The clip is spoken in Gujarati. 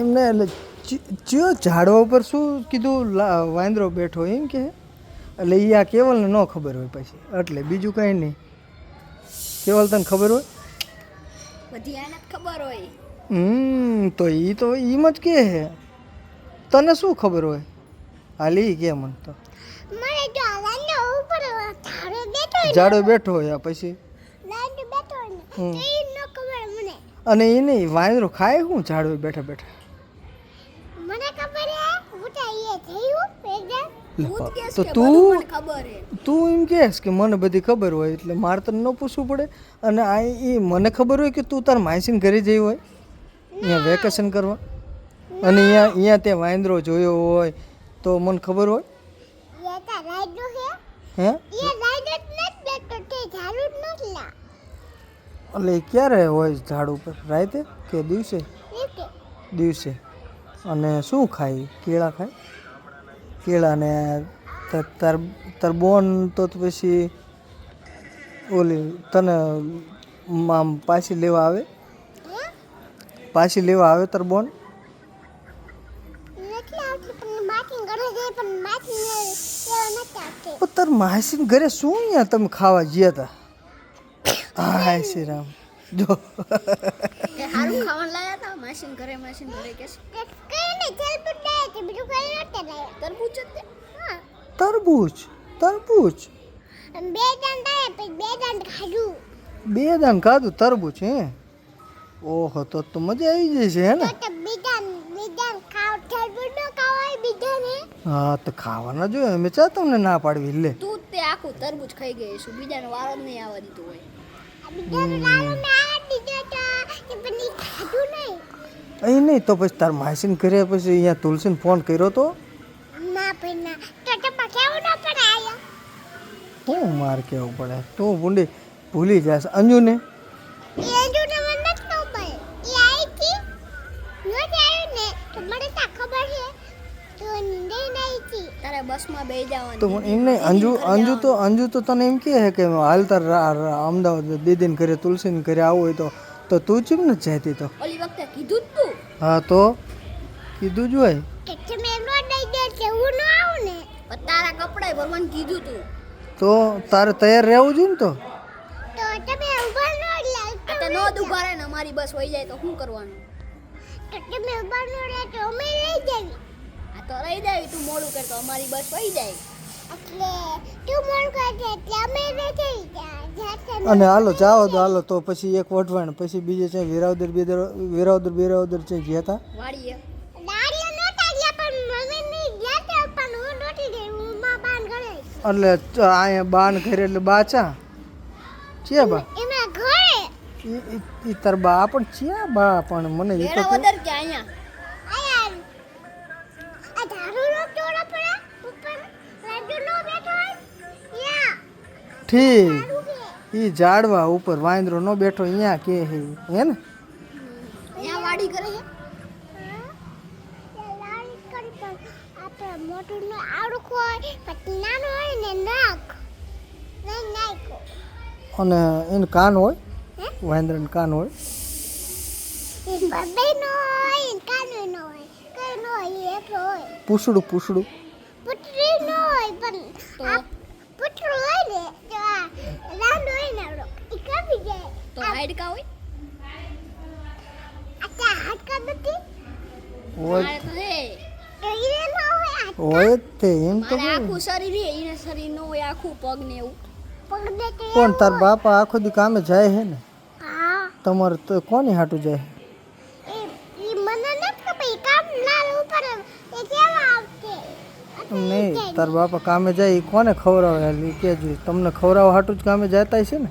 એમને એટલે ચિયો ઝાડવા ઉપર શું કીધું? વાંદરો બેઠો એમ કે? એટલે એ આ કેવલને ન ખબર હોય પછી. એટલે બીજું કાંઈ નહીં. કેવલ તને ખબર હોય? બધી આને ખબર હોય. હમ તો એ તો એમ જ કે હે. તને શું ખબર હોય? હાલી કે મને તો. ઝાડો બેઠો હોય પછી? અને એ નહીં વાંદરો ખાય શું ઝાડો બેઠા બેઠા મને ખબર હે હું તો એ થયું એકદમ લે, હું જ કહેશ તો તું તું એમ કહેશ કે મને બધી ખબર હોય એટલે મારે તને ન પૂછવું પડે. અને આ એ મને ખબર હોય કે તું તાર માયસીન ઘરે જઈ હોય? અહીંયા વેકેશન કરવા? અને અહીંયા અહીંયા તે વાંદરો જોયો હોય તો મને ખબર હોય? હે? એટલે ક્યારે હોય ઝાડ ઉપર? રાતે કે દિવસે? દિવસે. અને શું ખાય? કેળા ખાય? કેળા ને તાર તાર બોન તો તો પછી ઓલી તને આમ પાછી લેવા આવે? પાછી લેવા આવે તાર બોન? તાર માસી ઘરે શું અહીંયા તમે ખાવા ગયા હતા હાય શ્રી રામ જો હારું ખાવાનું લાયા હતા માસીન ઘરે માસીન ઘરે કે તે કઈ નહીં જલપુર લાયા છે બીજું કઈ નહોતા લાયા તરબૂચ જ હા. તરબૂચ તરબૂચ. બે દાંત આવ્યા પછી બે દાંત ખાધું. બે દાન ખાધું તરબૂચ હે? ઓહો તો તો મજા આવી જશે હે ને? તો તો બીજા બીજા ખાવ જલપુર નો ખાવાય બીજા ને હા તો ખાવાના જોઈએ અમે ચા તમને ના પાડવી લે. તું તે આખું તરબૂચ ખાઈ ગઈ છું બીજાનો વારો જ નહીં આવવા દીધો હોય. અહીં નહીં તો પછી તાર માસીને કર્યા પછી અહીંયા તુલસીને ફોન કર્યો તો? ના તો તો કેવું ન પણ આયા શું માર કેવું પડે? તું ભૂંડી ભૂલી જશે. અંજુને? તો મને એ આવી હતી નથી આવ્યું ને તો મને તો ખબર છે. તો નીંદે નહીં હતી તારે બસમાં બેસી જવાનું. તો એમ નહીં અંજુ અંજુ તો અંજુ તો તને એમ કહે છે કે હાલ તાર અમદાવાદ દીદીને ઘરે તુલસીને ઘરે આવવું હોય તો તો તું ચીમ ને જતી તો? ઓલી વખતે કીધું તું. હા તો? કીધું જ હોય કે તમે નો દઈ દે કે હું ન આવું ને પણ તારા કપડાય ભરવાનું કીધું તું. તો તારે તૈયાર રહેવું જોઈએ ને તો? તો તમે ઊભા ન આ તો નો રહે ને અમારી બસ વહી જાય તો શું કરવાનું? તો તમે ઊભા ન રહે તો અમે લઈ જઈએ આ તો રહી જાય તું મોડું કર તો અમારી બસ વહી જાય. એટલે તું મોડું કરે એટલે અમે લઈ જઈએ અને હાલો જાઓ તો હાલો તો પછી એક વઢવાણ પછી બીજે છે વિરાવદર બેદર વિરાવદર બેરાવદર છે ગયા હતા? વાડીએ દાડિયા નહોતા ગયા પણ મમ્મી ની ગયા હતા પણ હું નહોતી ગઈ હું માં બાન ઘરે એટલે અહીંયા બાન ઘરે એટલે બા? ચા છે બા ઘરે. ઈ ઈ- ઈ તાર બા પણ છે બા પણ મને એ તો કે- અહીંયા. ઠીક. ઈ ઝાડવા ઉપર વાંદરો નો બેઠો અહીંયા કે હે. હે ને? વાડી કરે છે. મોટું નો આવડું હોય નાનું હોય ને નાક નહીં નાખો અને એનું કાન હોય? હે? વાંદરાનું કાન હોય? પૂછડું પૂછડું. પુત્રી નો હોય પણ તો? એમ તો આખું શરીર એને શરીર નો હોય આખું પગ ને એવું. દે તાર બાપા આખો દી કામે જાય હે ને? તમારે તો કોની હાટું જાય? આવશે? નહીં તાર બાપા કામે જાય એ કોને ખવડાવે? ઈ તમને ખવડાવવા હાટું જ કામે જતા છે ને?